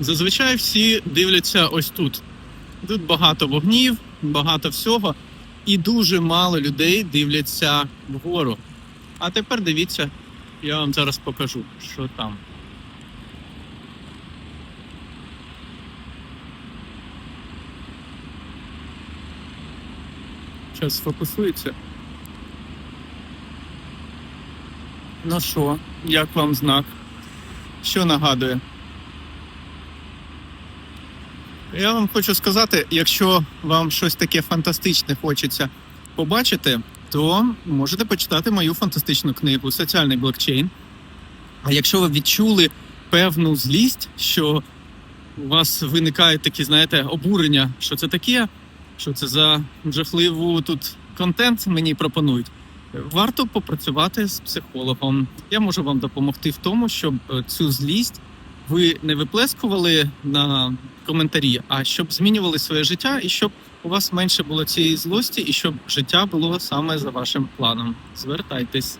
Зазвичай всі дивляться ось тут. Тут багато вогнів, багато всього, і дуже мало людей дивляться вгору. А тепер дивіться, я вам зараз покажу, що там. Зараз сфокусується. Ну що, як вам знак? Що нагадує? Я вам хочу сказати, якщо вам щось таке фантастичне хочеться побачити, то можете почитати мою фантастичну книгу Соціальний блокчейн. А якщо ви відчули певну злість, що у вас виникає такі, знаєте, обурення, що це таке, що це за жахливу тут контент мені пропонують. Варто попрацювати з психологом. Я можу вам допомогти в тому, щоб е, цю злість ви не виплескували на коментарі, а щоб змінювали своє життя, і щоб у вас менше було цієї злості, і щоб життя було саме за вашим планом. Звертайтесь.